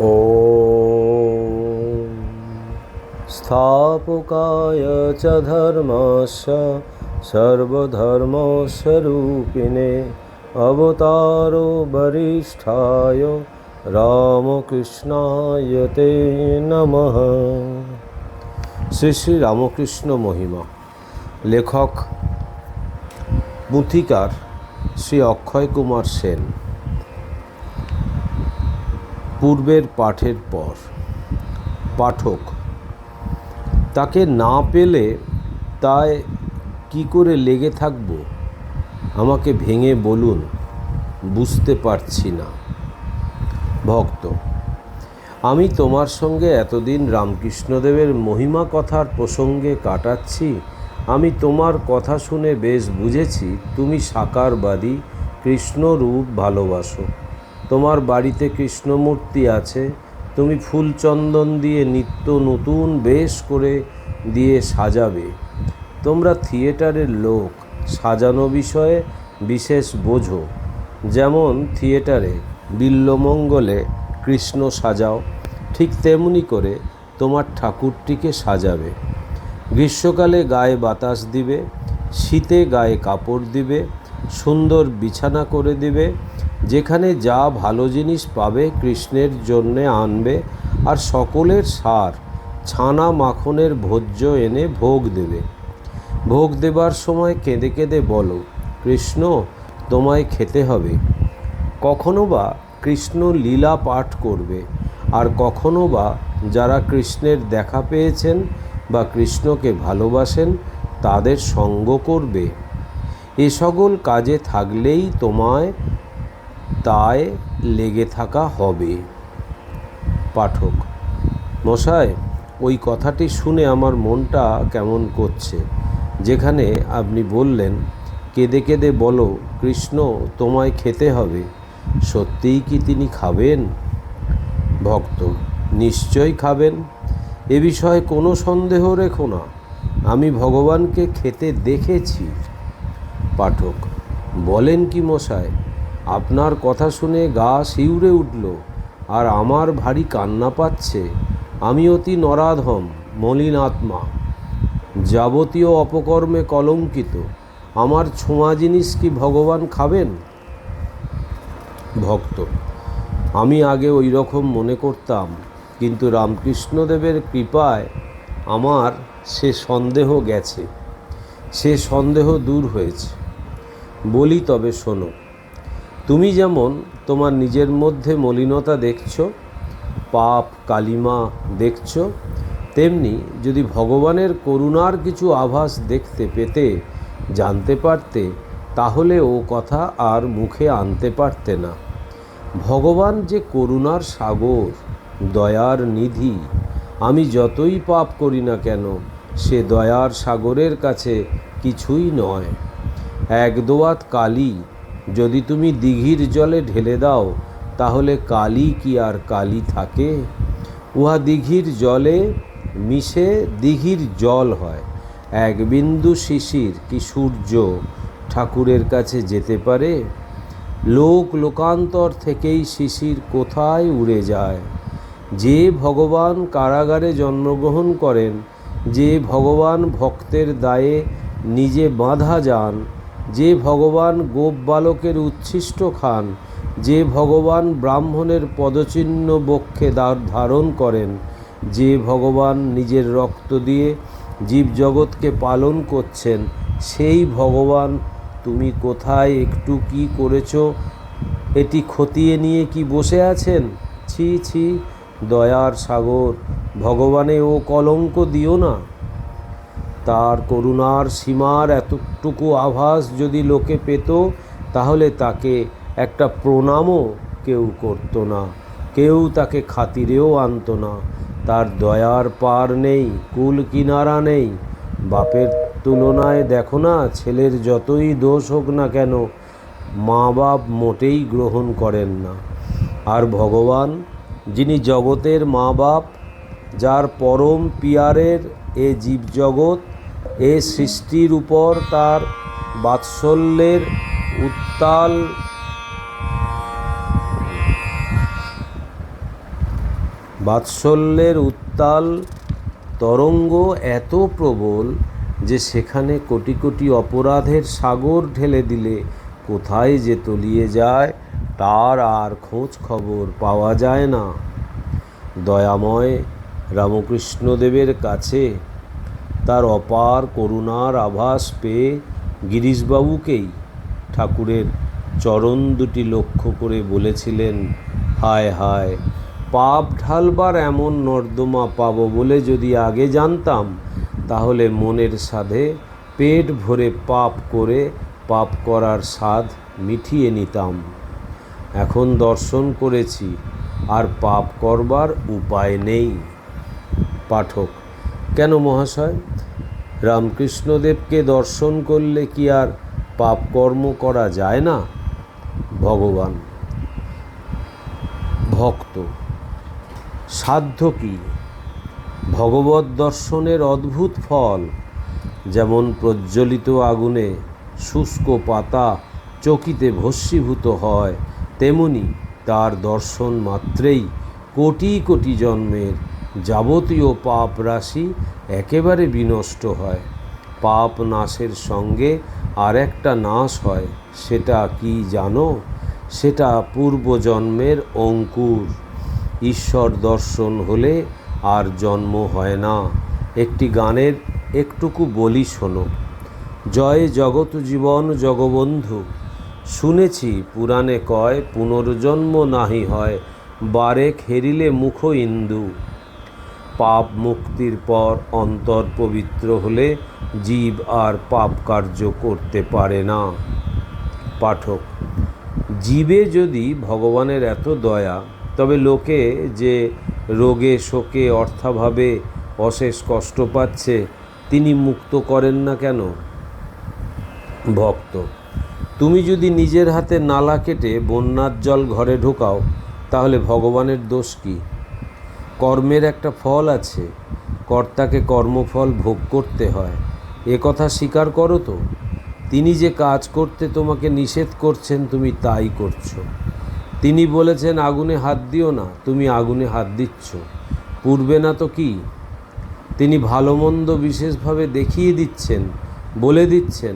ॐ स्थापकाय च धर्मस्य सर्वधर्मस्वरूपिणे अवतारो वरिष्ठाय রামকৃষ্ণায় তে নমঃ শ্রী শ্রী রামকৃষ্ণ মহিমা লেখক পুথিকার শ্রী অক্ষয় কুমার সেন পূর্বের পাঠের পর। পাঠক, তাকে না পেলে তাই কি করে লেগে থাকব? আমাকে ভেঙে বলুন, বুঝতে পারছি না। ভক্ত, আমি তোমার সঙ্গে এতদিন রামকৃষ্ণদেবের মহিমা কথার প্রসঙ্গে কাটাচ্ছি। আমি তোমার কথা শুনে বেশ বুঝেছি, তুমি সাকারবাদী, কৃষ্ণরূপ ভালোবাসো। তোমার বাড়িতে কৃষ্ণমূর্তি আছে, তুমি ফুল চন্দন দিয়ে নিত্য নতুন বেশ করে দিয়ে সাজাবে। তোমরা থিয়েটারের লোক, সাজানো বিষয়ে বিশেষ বোঝো। যেমন থিয়েটারে বিল্লমঙ্গলে কৃষ্ণ সাজাও, ঠিক তেমনি করে তোমার ঠাকুরটিকে সাজাবে। গ্রীষ্মকালে গায়ে বাতাস দিবে, শীতে গায়ে কাপড় দিবে, সুন্দর বিছানা করে দিবে যেখানে যা ভালো জিনিস পাবে কৃষ্ণের জন্যে আনবে, আর সকলের সার ছানা মাখনের ভোজ্য এনে ভোগ দেবে। ভোগ দেবার সময় কেঁদে কেঁদে বলো, কৃষ্ণ, তোমায় খেতে হবে। কখনো বা কৃষ্ণ লীলা পাঠ করবে, আর কখনো বা যারা কৃষ্ণের দেখা পেয়েছেন বা কৃষ্ণকে ভালোবাসেন, তাদের সঙ্গ করবে। এ সকল কাজে থাকলেই তোমায় তাই লেগে থাকা হবে। পাঠক, মশাই, ওই কথাটি শুনে আমার মনটা কেমন করছে। যেখানে আপনি বললেন, কেঁদে কেঁদে বলো, কৃষ্ণ, তোমায় খেতে হবে। সত্যিই কি তিনি খাবেন? ভক্ত নিশ্চয় খাবেন। এ বিষয়ে কোনো সন্দেহ রেখো না। আমি ভগবানকে খেতে দেখেছি। পাঠক, বলেন কি মশাই? আপনার কথা শুনে গা শিউরে উঠল, আর আমার ভারী কান্না পাচ্ছে। আমি অতি নরাধম, মলিন আত্মা। যাবতীয় অপকর্মে কলঙ্কিত। আমার ছোঁয়া জিনিস কি ভগবান খাবেন? ভক্ত, আমি আগে ওই রকম মনে করতাম, কিন্তু রামকৃষ্ণদেবের কৃপায় আমার সে সন্দেহ গেছে, সে সন্দেহ দূর হয়েছে। বলি তবে শোনো তুমি যেমন তোমার নিজের মধ্যে মলিনতা দেখছ, পাপ, কালিমা দেখছ, তেমনি যদি ভগবানের করুণার কিছু আভাস দেখতে পেতে, জানতে পারতে, তাহলে ও কথা আর মুখে আনতে পারতে না। ভগবান যে করুণার সাগর, দয়ার নিধি, আমি যতই পাপ করি না কেন, সে দয়ার সাগরের কাছে কিছুই নয়। এক দোয়াত কালি যদি তুমি দিঘির জলে ঢেলে দাও, তাহলে কালি কি আর কালি থাকে? উহা দিঘির জলে মিশে দিঘির জল হয়। এক বিন্দু শিশির কি সূর্য ঠাকুরের কাছে যেতে পারে? লোক লোকান্তর থেকেই শিশির কোথায় উড়ে যায়? যে ভগবান কারাগারে জন্মগ্রহণ করেন, যে ভগবান ভক্তের দায়ে নিজে বাঁধা যান যে ভগবান গোপ বালকের উচ্ছিষ্ট খান, যে ভগবান ব্রাহ্মণের পদচিহ্ন বক্ষে ধারণ করেন, যে ভগবান নিজের রক্ত দিয়ে জীবজগৎকে পালন করছেন, সেই ভগবান তুমি কোথায়, একটু কি করেছ? এটি খতিয়ে নিয়ে কি বসে আছেন? ছি ছি, দয়ার সাগর, ভগবানে ও কলঙ্ক দিও না। তার করুণার সীমার এতটুকু আভাস যদি লোকে পেত, তাহলে তাকে একটা প্রণামও কেউ করতো না, কেউ তাকে খাতিরেও আনতো না। তার দয়ার পার নেই, কুল কিনারা নেই। বাপের তুলনায় দেখো না, ছেলের যতই দোষ হোক না কেন মা বাপ মোটেই গ্রহণ করেন না। আর ভগবান, যিনি জগতের মা বাপ যার পরম পিয়ারের এ জীবজগৎ এ সৃষ্টির উপর তার বাৎসল্যের উত্তাল বাৎসল্যের উত্তাল তরঙ্গ এত প্রবল যে সেখানে কোটি কোটি অপরাধের সাগর ঢেলে দিলে কোথায় যে তলিয়ে যায় তার আর খোঁজ খবর পাওয়া যায় না। দয়াময় রামকৃষ্ণদেবের কাছে তার অপার করুণার আভাস পেয়ে গিরিশবাবুকেই ঠাকুরের চরণ দুটি লক্ষ্য করে বলেছিলেন, হায় হায়, পাপ ঢালবার এমন নর্দমা পাবো বলে যদি আগে জানতাম, তাহলে মনের সাধে পেট ভরে পাপ করে পাপ করার স্বাদ মিটিয়ে নিতাম। এখন দর্শন করেছি, আর পাপ করবার উপায় নেই। পাঠক কেন মহাশয়? রামকৃষ্ণদেবকে দর্শন করলে কি আর পাপ কর্ম করা যায় না? ভগবান। ভক্ত। সাধ্য কি? ভগবত দর্শনের অদ্ভুত ফল, যেমন প্রজ্বলিত আগুনে শুষ্ক পাতা চকিতে ভস্মীভূত হয়, তেমনি তার দর্শন মাত্রেই কোটি কোটি জন্মের যাবতীয় পাপ রাশি একেবারে বিনষ্ট হয়। পাপ নাশের সঙ্গে আর একটা নাশ হয়। সেটা কি জানো? সেটা পূর্বজন্মের অঙ্কুর। ঈশ্বর দর্শন হলে আর জন্ম হয় না। একটি গানের একটুকু বলি শোনো। জয় জগৎ জীবন জগবন্ধু। শুনেছি পুরাণে কয়, পুনর্জন্ম নাহি হয়। বারেক হেরিলে মুখ ইন্দু। পাপ মুক্তির পর অন্তর পবিত্র হলে জীব আর পাপ কার্য করতে পারে না। পাঠক, জীবে যদি ভগবানের এত দয়া, তবে লোকে যে রোগে শোকে অর্থাভাবে অশেষ কষ্ট পাচ্ছে, তিনি মুক্ত করেন না কেন? ভক্ত, তুমি যদি নিজের হাতে নালা কেটে বন্যার জল ঘরে ঢোকাও, তাহলে ভগবানের দোষ কী? কর্মের একটা ফল আছে। কর্তাকে কর্মফল ভোগ করতে হয়। এ কথা স্বীকার করো তো। তিনি যে কাজ করতে তোমাকে নিষেধ করছেন, তুমি তাই করছ। তিনি বলেছেন, আগুনে হাত দিও না, তুমি আগুনে হাত দিচ্ছ। পূর্বে না তো কি? তিনি ভালো মন্দ বিশেষভাবে দেখিয়ে দিচ্ছেন, বলে দিচ্ছেন,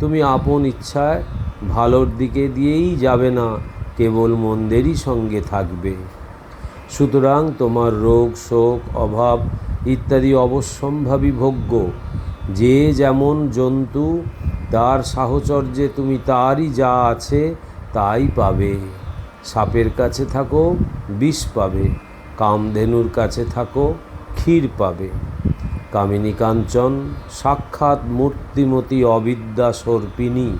তুমি আপন ইচ্ছায় ভালোর দিকে দিয়েই যাবে না, কেবল মন্দেরই সঙ্গে থাকবে। সুতরাং তোমার রোগ, শোক, অভাব ইত্যাদি অবশ্যম্ভাবী ভোগ্য। যে যেমন জন্তু, তার সাহচর্যে তুমি তারই যা আছে তাই পাবে। সাপের কাছে থাকো, বিষ পাবে। কামধেনুর কাছে থাকো, ক্ষীর পাবে। কামিনী কাঞ্চন, সাক্ষাৎ মূর্তিমতী অবিদ্যা সর্পিনী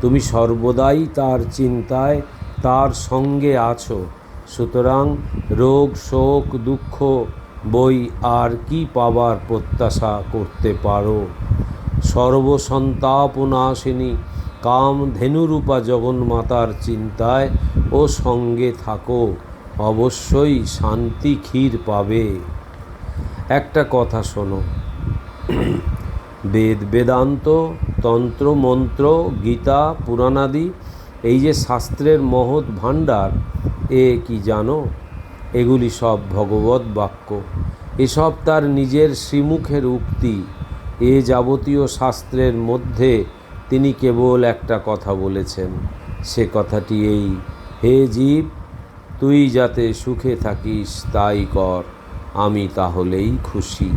তুমি সর্বদাই তার চিন্তায়, তার সঙ্গে আছো। সুতরাং রোগ, শোক, দুঃখ, বই আর কি পাবার প্রত্যাশা করতে পারো। সর্বসন্তাপনাশিনী কাম ধেনুরূপা জগন্মাতার চিন্তায় ও সঙ্গে থাকো, অবশ্যই শান্তি ক্ষীর পাবে। একটা কথা শোনো। বেদ, বেদান্ত, তন্ত্র, মন্ত্র, গীতা, পুরাণাদি, এই যে শাস্ত্রের মহৎ ভাণ্ডার এ কি জানো? এগুলি সব ভগবত বাক্য। এসব তার নিজের শ্রীমুখের উক্তি এ যাবতীয় শাস্ত্রের মধ্যে তিনি কেবল একটা কথা বলেছেন। সে কথাটি এই, হে জীব, তুই যাতে সুখে থাকিস তাই কর, আমি তাহলেই খুশি।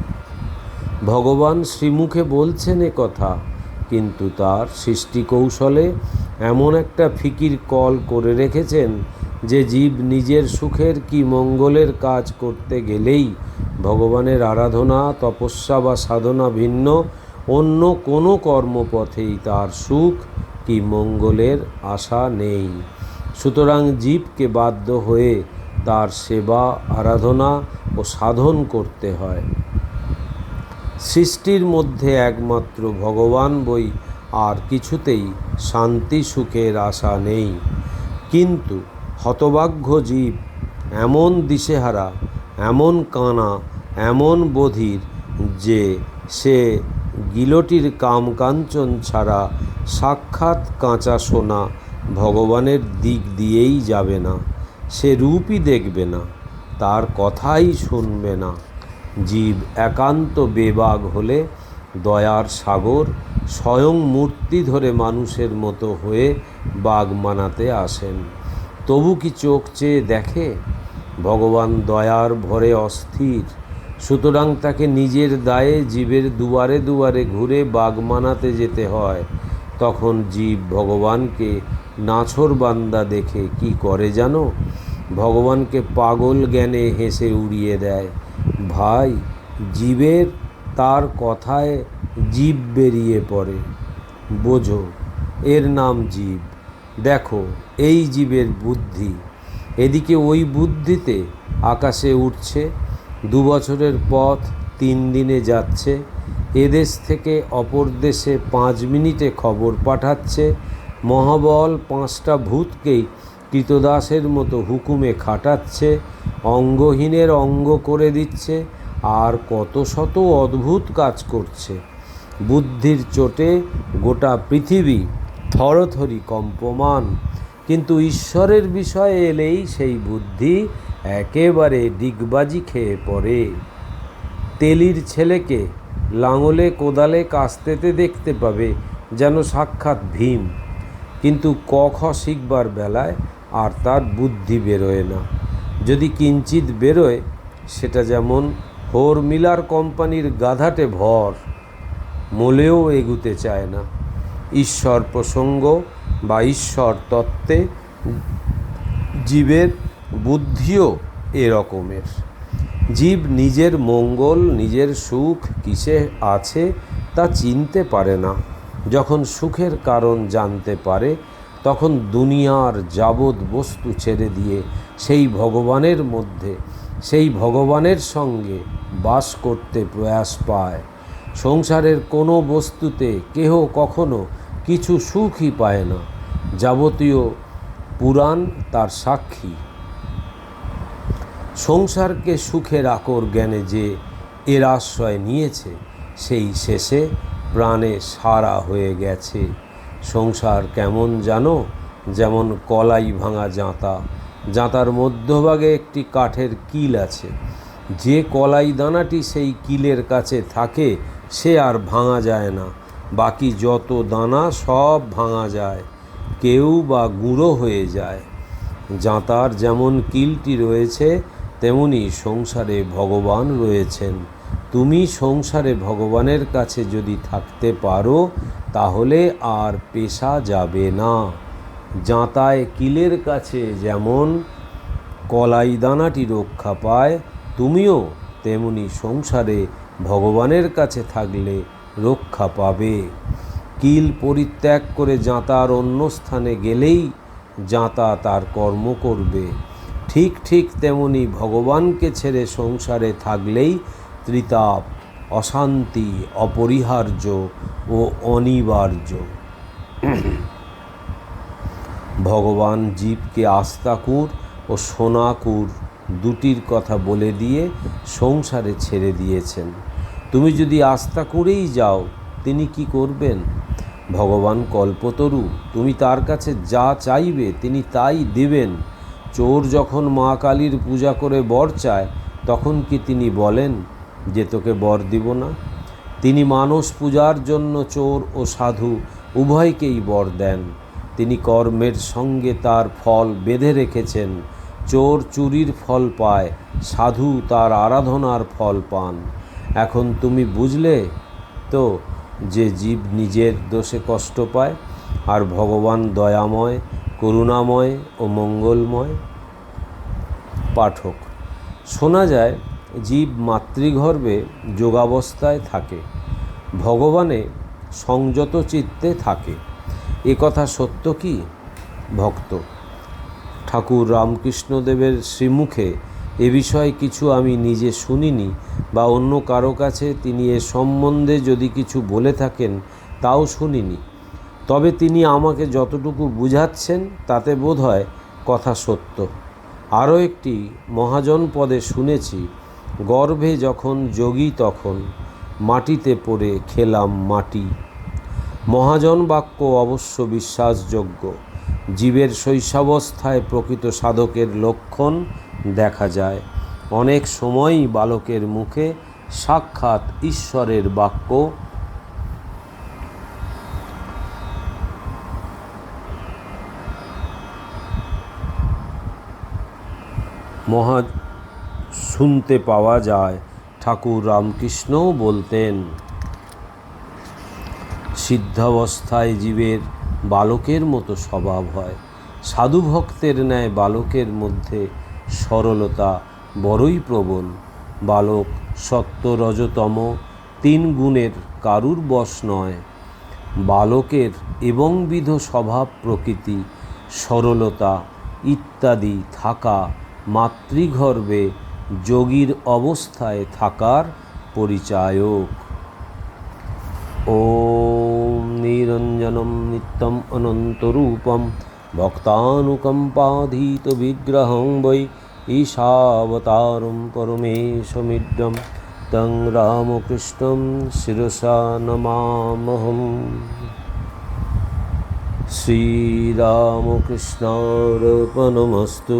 ভগবান শ্রীমুখে বলছেন এ কথা, কিন্তু তার সৃষ্টি কৌশলে এমন একটা ফিকির কল করে রেখেছেন যে জীব নিজের সুখের কি মঙ্গলের কাজ করতে গেলেই ভগবানের আরাধনা, তপস্যা বা সাধনা ভিন্ন, অন্য কোনো কর্মপথেই তার সুখ কি মঙ্গলের আশা নেই। সুতরাং জীবকে বাধ্য হয়ে তার সেবা, আরাধনা ও সাধন করতে হয়। সৃষ্টির মধ্যে একমাত্র ভগবান বই আর কিছুতেই শান্তি সুখের আশা নেই। কিন্তু হতভাগ্য জীব, এমন দিশেহারা, এমন কানা, এমন বধির যে সে গিলটির কামকাঞ্চন ছাড়া সাক্ষাৎ কাঁচা সোনা ভগবানের দিক দিয়েই যাবে না, সে রূপই দেখবে না, তার কথাই শুনবে না। জীব একান্ত বেবাগ হলে দয়ার সাগর স্বয়ং মূর্তি ধরে মানুষের মতো হয়ে বাঘ মানাতে আসেন। তবু কি চোখ চেয়ে দেখে? ভগবান দয়ার ভরে অস্থির। সুতরাং তাকে নিজের দায়ে জীবের দুয়ারে দুয়ারে ঘুরে বাঘ মানাতে যেতে হয়। তখন জীব ভগবানকে নাছর বান্দা দেখে কি করে জানো? ভগবানকে পাগল জ্ঞানে হেসে উড়িয়ে দেয়। ভাই, জীবের তার কথায় জীব বেরিয়ে পড়ে। বোঝো, এর নাম জীব। দেখো, এই জীবের বুদ্ধি। এদিকে ওই বুদ্ধিতে আকাশে উঠছে, দু বছরের পথ তিন দিনে যাচ্ছে, এদেশ থেকে অপর দেশে পাঁচ মিনিটে খবর পাঠাচ্ছে, মহাবল পাঁচটা ভূতকেই কৃতদাসের মতো হুকুমে খাটাচ্ছে, অঙ্গহীনের অঙ্গ করে দিচ্ছে, আর কত শত অদ্ভুত কাজ করছে। বুদ্ধির চোটে গোটা পৃথিবী থরথরি কম্পমান কিন্তু ঈশ্বরের বিষয়ে এলেই সেই বুদ্ধি একেবারে ডিগবাজি খেয়ে পড়ে। তেলির ছেলেকে লাঙলে কোদালে কাস্তেতে দেখতে পাবে যেন সাক্ষাৎ ভীম। কিন্তু ক খ শিখবার বেলায় আর তার বুদ্ধি বেরোয় না। যদি কিঞ্চিত বেরোয়, সেটা যেমন হোর মিলার কোম্পানির গাধাটে ভর, মোলেও এগুতে চায় না। ঈশ্বর প্রসঙ্গ বা ঈশ্বর তত্ত্বে জীবের বুদ্ধিও এরকমের জীব নিজের মঙ্গল, নিজের সুখ কিসে আছে তা চিনতে পারে না। যখন সুখের কারণ জানতে পারে, তখন দুনিয়ার যাবৎ বস্তু ছেড়ে দিয়ে সেই ভগবানের মধ্যে, সেই ভগবানের সঙ্গে বাস করতে প্রয়াস পায়। সংসারের কোনো বস্তুতে কেহ কখনো কিছু সুখই পায় না। যাবতীয় পুরাণ তার সাক্ষী। সংসারকে সুখের আকর জ্ঞানে যে এর আশ্রয় নিয়েছে, সেই শেষে প্রাণে সারা হয়ে গেছে। সংসার কেমন জানো? যেমন কলাই ভাঙা জাঁতা। জাঁতার মধ্যভাগে একটি কাঠের কিল আছে। যে কলাই দানাটি সেই কিলের কাছে থাকে সে আর ভাঙা যায় না। বাকি যত দানা, সব ভাঙা যায়। কেউ বা গুঁড়ো হয়ে যায়। জাঁতার যেমন কিলটি রয়েছে, তেমনি সংসারে ভগবান রয়েছেন। তুমি সংসারে ভগবানের কাছে যদি থাকতে পারো, তাহলে আর পেশা যাবে না। জাঁতায় কিলের কাছে যেমন কলাই দানাটি রক্ষা পায়, তুমিও তেমনি সংসারে ভগবানের কাছে থাকলে রক্ষা পাবে। কিল পরিত্যাগ করে জাঁতার অন্য স্থানে গেলেই জাঁতা তার কর্ম করবে। ঠিক ঠিক তেমনি ভগবানকে ছেড়ে সংসারে থাকলেই ত্রিতাপ, অশান্তি, অপরিহার্য ও অনিবার্য। ভগবান জীবকে আস্তাকুর ও সোনাকুর দুটির কথা বলে দিয়ে সংসারে ছেড়ে দিয়েছেন। তুমি যদি আস্থা করেই যাও, তিনি কি করবেন? ভগবান কল্পতরু, তুমি তার কাছে যা চাইবে, তিনি তাই দেবেন। চোর যখন মা কালীর পূজা করে বর চায়, তখন কি তিনি বলেন যে তোকে বর দিব না? তিনি মানস পূজার জন্য চোর ও সাধু উভয়কেই বর দেন। তিনি কর্মের সঙ্গে তার ফল বেঁধে রেখেছেন। চোর চুরির ফল পায়, সাধু তার আরাধনার ফল পান। এখন তুমি বুঝলে তো যে জীব নিজের দোষে কষ্ট পায়, আর ভগবান দয়াময়, করুণাময় ও মঙ্গলময় পাঠক। শোনা যায়, জীব মাতৃগর্ভে যোগাবস্থায় থাকে, ভগবানে সংযত চিত্তে থাকে। এ কথা সত্য কি, ভক্ত? ঠাকুর রামকৃষ্ণদেবের শ্রীমুখে এ বিষয়ে কিছু আমি নিজে শুনিনি বা অন্য কারও কাছে তিনি এ সম্বন্ধে যদি কিছু বলে থাকেন, তাও শুনিনি। তবে তিনি আমাকে যতটুকু বুঝাচ্ছেন, তাতে বোধ হয় কথা সত্য। আরও একটি মহাজন পদে শুনেছি, গর্ভে যখন যোগী তখন মাটিতে পড়ে খেলাম মাটি। মহাজন বাক্য অবশ্য বিশ্বাসযোগ্য। জীবের শৈশাবস্থায় প্রকৃত সাধকের লক্ষণ দেখা যায়। অনেক সময়ই বালকের মুখে সাক্ষাৎ ঈশ্বরের বাক্য। মহা শুনতে পাওয়া যায়, ঠাকুর রামকৃষ্ণও বলতেন, সিদ্ধাবস্থায় জীবের বালকের মতো স্বভাব হয়। সাধু ভক্তের ন্যায় বালকের মধ্যে সরলতা বড়ই প্রবল। বালক সত্য রজতম, তিন গুণের কারুর বশ নয়। বালকের এবংবিধ স্বভাব প্রকৃতি, সরলতা ইত্যাদি থাকা মাতৃগর্ভে যোগীর অবস্থায় থাকার পরিচায়ক। ॐ নিরঞ্জনম নিত্যম অনন্তরূপম ভক্তানুকম্পাধীতবিগ্রহং বৈ ঈশাবতারম পরমেশমিডম তং রামকৃষ্ণম শিরসা নমামহম শ্রীরামকৃষ্ণার্পণমস্তু।